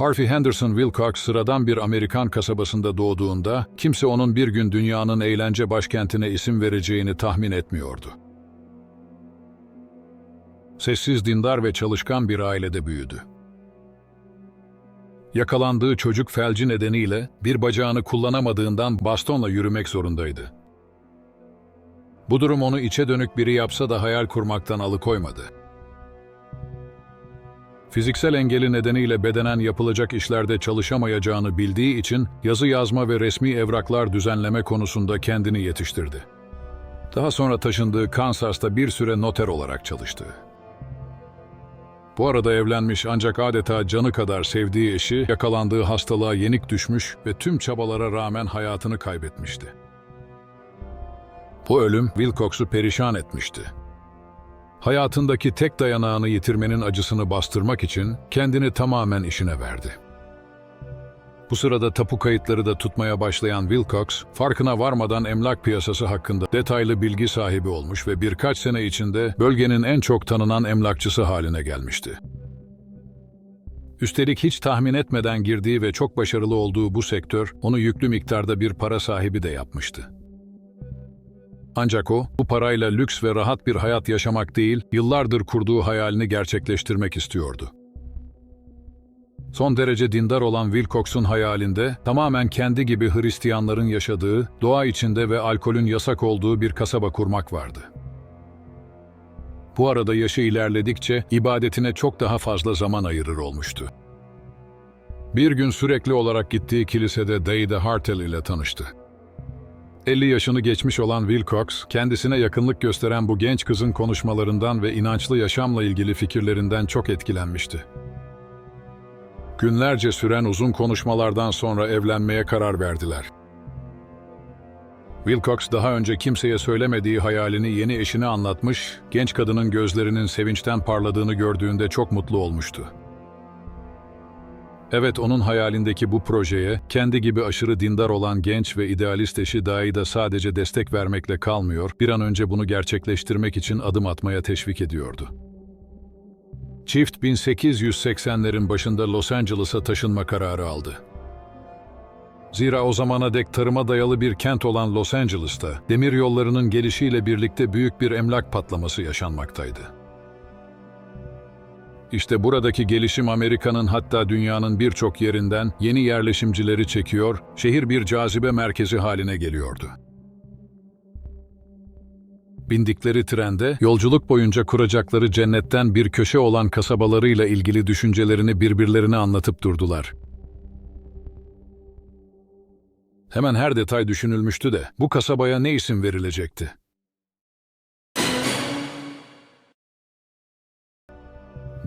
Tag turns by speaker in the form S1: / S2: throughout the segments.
S1: Harvey Henderson Wilcox sıradan bir Amerikan kasabasında doğduğunda kimse onun bir gün dünyanın eğlence başkentine isim vereceğini tahmin etmiyordu. Sessiz, dindar ve çalışkan bir ailede büyüdü. Yakalandığı çocuk felci nedeniyle bir bacağını kullanamadığından bastonla yürümek zorundaydı. Bu durum onu içe dönük biri yapsa da hayal kurmaktan alıkoymadı. Fiziksel engeli nedeniyle bedenen yapılacak işlerde çalışamayacağını bildiği için yazı yazma ve resmi evraklar düzenleme konusunda kendini yetiştirdi. Daha sonra taşındığı Kansas'ta bir süre noter olarak çalıştı. Bu arada evlenmiş ancak adeta canı kadar sevdiği eşi yakalandığı hastalığa yenik düşmüş ve tüm çabalara rağmen hayatını kaybetmişti. Bu ölüm Wilcox'u perişan etmişti. Hayatındaki tek dayanağını yitirmenin acısını bastırmak için kendini tamamen işine verdi. Bu sırada tapu kayıtları da tutmaya başlayan Wilcox, farkına varmadan emlak piyasası hakkında detaylı bilgi sahibi olmuş ve birkaç sene içinde bölgenin en çok tanınan emlakçısı haline gelmişti. Üstelik hiç tahmin etmeden girdiği ve çok başarılı olduğu bu sektör, onu yüklü miktarda bir para sahibi de yapmıştı. Ancak o, bu parayla lüks ve rahat bir hayat yaşamak değil, yıllardır kurduğu hayalini gerçekleştirmek istiyordu. Son derece dindar olan Wilcox'un hayalinde, tamamen kendi gibi Hristiyanların yaşadığı, doğa içinde ve alkolün yasak olduğu bir kasaba kurmak vardı. Bu arada yaşı ilerledikçe ibadetine çok daha fazla zaman ayırır olmuştu. Bir gün sürekli olarak gittiği kilisede Dayda Hartel ile tanıştı. 50 yaşını geçmiş olan Wilcox, kendisine yakınlık gösteren bu genç kızın konuşmalarından ve inançlı yaşamla ilgili fikirlerinden çok etkilenmişti. Günlerce süren uzun konuşmalardan sonra evlenmeye karar verdiler. Wilcox daha önce kimseye söylemediği hayalini yeni eşine anlatmış, genç kadının gözlerinin sevinçten parladığını gördüğünde çok mutlu olmuştu. Evet, onun hayalindeki bu projeye, kendi gibi aşırı dindar olan genç ve idealist eşi Dai da sadece destek vermekle kalmıyor, bir an önce bunu gerçekleştirmek için adım atmaya teşvik ediyordu. Çift 1880'lerin başında Los Angeles'a taşınma kararı aldı. Zira o zamana dek tarıma dayalı bir kent olan Los Angeles'ta, demir yollarının gelişiyle birlikte büyük bir emlak patlaması yaşanmaktaydı. İşte buradaki gelişim Amerika'nın hatta dünyanın birçok yerinden yeni yerleşimcileri çekiyor, şehir bir cazibe merkezi haline geliyordu. Bindikleri trende, yolculuk boyunca kuracakları cennetten bir köşe olan kasabalarıyla ilgili düşüncelerini birbirlerine anlatıp durdular. Hemen her detay düşünülmüştü de, bu kasabaya ne isim verilecekti?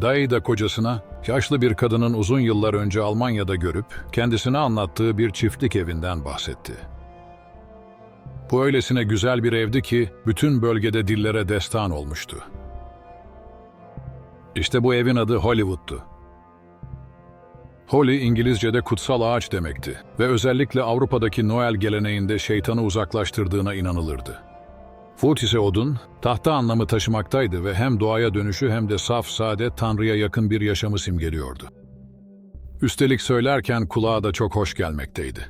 S1: Dayı da kocasına, yaşlı bir kadının uzun yıllar önce Almanya'da görüp, kendisine anlattığı bir çiftlik evinden bahsetti. Bu öylesine güzel bir evdi ki, bütün bölgede dillere destan olmuştu. İşte bu evin adı Hollywood'tu. Holly, İngilizce'de kutsal ağaç demekti ve özellikle Avrupa'daki Noel geleneğinde şeytanı uzaklaştırdığına inanılırdı. Foot ise odun, tahta anlamı taşımaktaydı ve hem doğaya dönüşü hem de saf, sade, Tanrı'ya yakın bir yaşamı simgeliyordu. Üstelik söylerken kulağa da çok hoş gelmekteydi.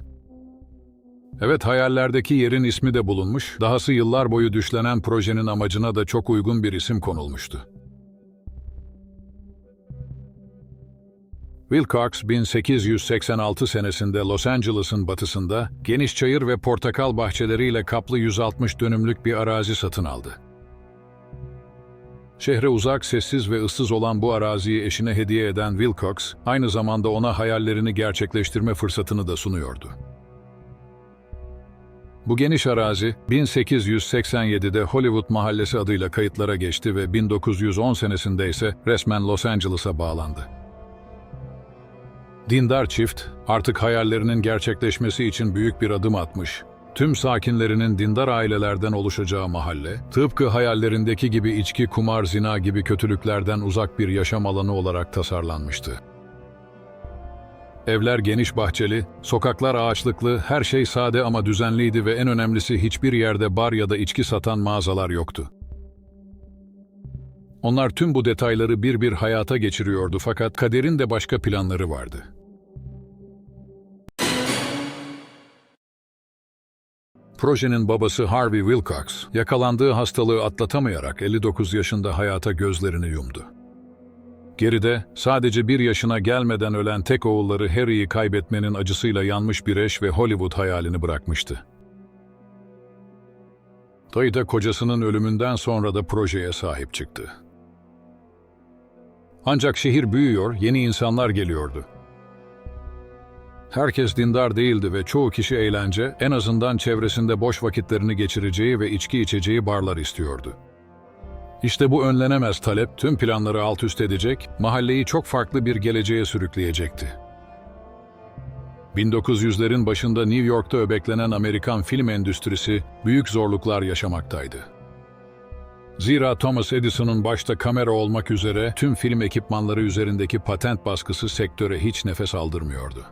S1: Evet, hayallerdeki yerin ismi de bulunmuş, dahası yıllar boyu düşlenen projenin amacına da çok uygun bir isim konulmuştu. Wilcox 1886 senesinde Los Angeles'ın batısında geniş çayır ve portakal bahçeleriyle kaplı 160 dönümlük bir arazi satın aldı. Şehre uzak, sessiz ve ıssız olan bu araziyi eşine hediye eden Wilcox, aynı zamanda ona hayallerini gerçekleştirme fırsatını da sunuyordu. Bu geniş arazi, 1887'de Hollywood Mahallesi adıyla kayıtlara geçti ve 1910 senesinde ise resmen Los Angeles'a bağlandı. Dindar çift, artık hayallerinin gerçekleşmesi için büyük bir adım atmış. Tüm sakinlerinin dindar ailelerden oluşacağı mahalle, tıpkı hayallerindeki gibi içki, kumar, zina gibi kötülüklerden uzak bir yaşam alanı olarak tasarlanmıştı. Evler geniş bahçeli, sokaklar ağaçlıklı, her şey sade ama düzenliydi ve en önemlisi hiçbir yerde bar ya da içki satan mağazalar yoktu. Onlar tüm bu detayları bir bir hayata geçiriyordu fakat kaderin de başka planları vardı. Projenin babası Harvey Wilcox, yakalandığı hastalığı atlatamayarak 59 yaşında hayata gözlerini yumdu. Geride, sadece bir yaşına gelmeden ölen tek oğulları Harry'i kaybetmenin acısıyla yanmış bir eş ve Hollywood hayalini bırakmıştı. Dayı da kocasının ölümünden sonra da projeye sahip çıktı. Ancak şehir büyüyor, yeni insanlar geliyordu. Herkes dindar değildi ve çoğu kişi eğlence, en azından çevresinde boş vakitlerini geçireceği ve içki içeceği barlar istiyordu. İşte bu önlenemez talep tüm planları alt üst edecek, mahalleyi çok farklı bir geleceğe sürükleyecekti. 1900'lerin başında New York'ta öbeklenen Amerikan film endüstrisi büyük zorluklar yaşamaktaydı. Zira Thomas Edison'un başta kamera olmak üzere tüm film ekipmanları üzerindeki patent baskısı sektöre hiç nefes aldırmıyordu.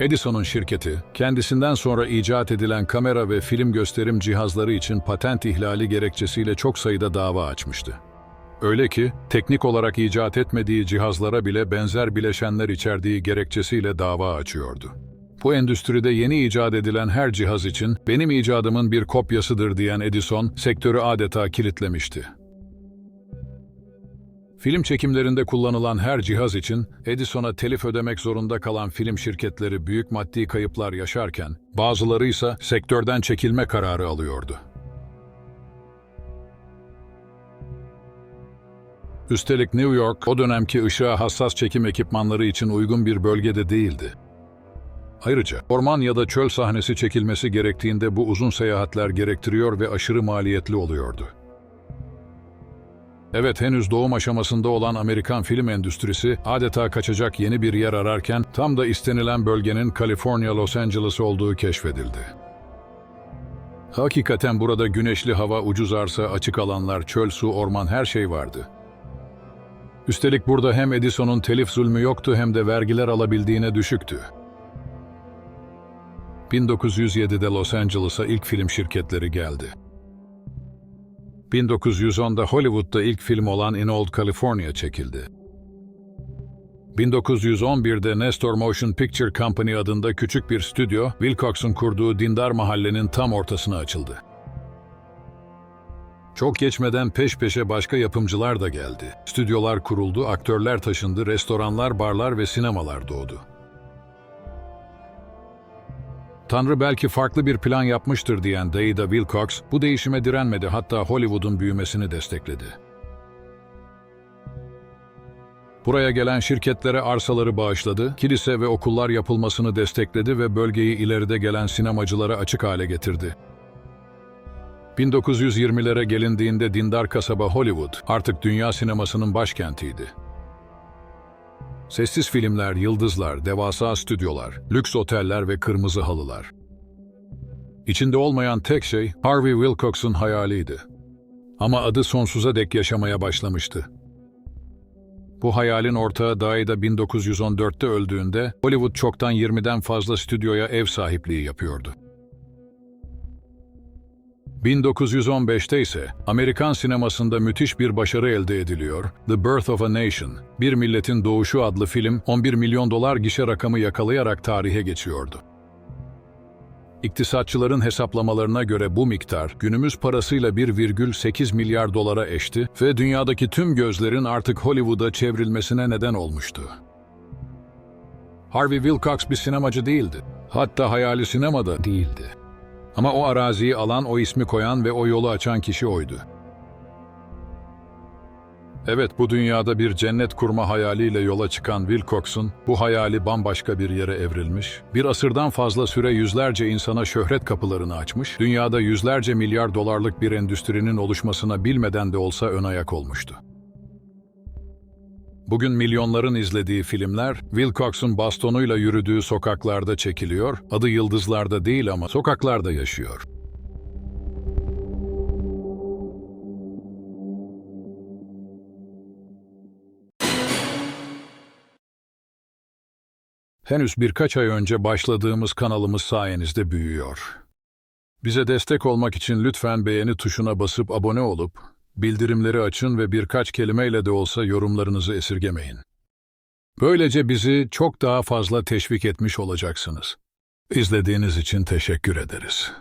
S1: Edison'un şirketi, kendisinden sonra icat edilen kamera ve film gösterim cihazları için patent ihlali gerekçesiyle çok sayıda dava açmıştı. Öyle ki, teknik olarak icat etmediği cihazlara bile benzer bileşenler içerdiği gerekçesiyle dava açıyordu. Bu endüstride yeni icat edilen her cihaz için benim icadımın bir kopyasıdır diyen Edison, sektörü adeta kilitlemişti. Film çekimlerinde kullanılan her cihaz için Edison'a telif ödemek zorunda kalan film şirketleri büyük maddi kayıplar yaşarken, bazıları ise sektörden çekilme kararı alıyordu. Üstelik New York, o dönemki ışığa hassas çekim ekipmanları için uygun bir bölgede değildi. Ayrıca orman ya da çöl sahnesi çekilmesi gerektiğinde bu uzun seyahatler gerektiriyor ve aşırı maliyetli oluyordu. Evet henüz doğum aşamasında olan Amerikan film endüstrisi adeta kaçacak yeni bir yer ararken tam da istenilen bölgenin Kaliforniya Los Angeles olduğu keşfedildi. Hakikaten burada güneşli hava, ucuz arsa, açık alanlar, çöl, su, orman her şey vardı. Üstelik burada hem Edison'un telif zulmü yoktu hem de vergiler alabildiğine düşüktü. 1907'de Los Angeles'a ilk film şirketleri geldi. 1910'da Hollywood'da ilk film olan In Old California çekildi. 1911'de Nestor Motion Picture Company adında küçük bir stüdyo, Wilcox'un kurduğu dindar mahallenin tam ortasına açıldı. Çok geçmeden peş peşe başka yapımcılar da geldi. Stüdyolar kuruldu, aktörler taşındı, restoranlar, barlar ve sinemalar doğdu. Tanrı belki farklı bir plan yapmıştır diyen Dayda Wilcox, bu değişime direnmedi hatta Hollywood'un büyümesini destekledi. Buraya gelen şirketlere arsaları bağışladı, kilise ve okullar yapılmasını destekledi ve bölgeyi ileride gelen sinemacılara açık hale getirdi. 1920'lere gelindiğinde dindar kasaba Hollywood artık dünya sinemasının başkentiydi. Sessiz filmler, yıldızlar, devasa stüdyolar, lüks oteller ve kırmızı halılar. İçinde olmayan tek şey Harvey Wilcox'un hayaliydi. Ama adı sonsuza dek yaşamaya başlamıştı. Bu hayalin ortağı Daida 1914'te öldüğünde Hollywood çoktan 20'den fazla stüdyoya ev sahipliği yapıyordu. 1915'te ise Amerikan sinemasında müthiş bir başarı elde ediliyor. The Birth of a Nation, Bir Milletin Doğuşu adlı film 11 milyon dolar gişe rakamı yakalayarak tarihe geçiyordu. İktisatçıların hesaplamalarına göre bu miktar günümüz parasıyla 1,8 milyar dolara eşti ve dünyadaki tüm gözlerin artık Hollywood'a çevrilmesine neden olmuştu. Harvey Wilcox bir sinemacı değildi. Hatta hayali sinemada değildi. Ama o araziyi alan, o ismi koyan ve o yolu açan kişi oydu. Evet, bu dünyada bir cennet kurma hayaliyle yola çıkan Wilcox'un bu hayali bambaşka bir yere evrilmiş, bir asırdan fazla süre yüzlerce insana şöhret kapılarını açmış, dünyada yüzlerce milyar dolarlık bir endüstrinin oluşmasına bilmeden de olsa ön ayak olmuştu. Bugün milyonların izlediği filmler, Wilcox'un bastonuyla yürüdüğü sokaklarda çekiliyor, adı yıldızlarda değil ama sokaklarda yaşıyor. Henüz birkaç ay önce başladığımız kanalımız sayenizde büyüyor. Bize destek olmak için lütfen beğeni tuşuna basıp abone olup, bildirimleri açın ve birkaç kelimeyle de olsa yorumlarınızı esirgemeyin. Böylece bizi çok daha fazla teşvik etmiş olacaksınız. İzlediğiniz için teşekkür ederiz.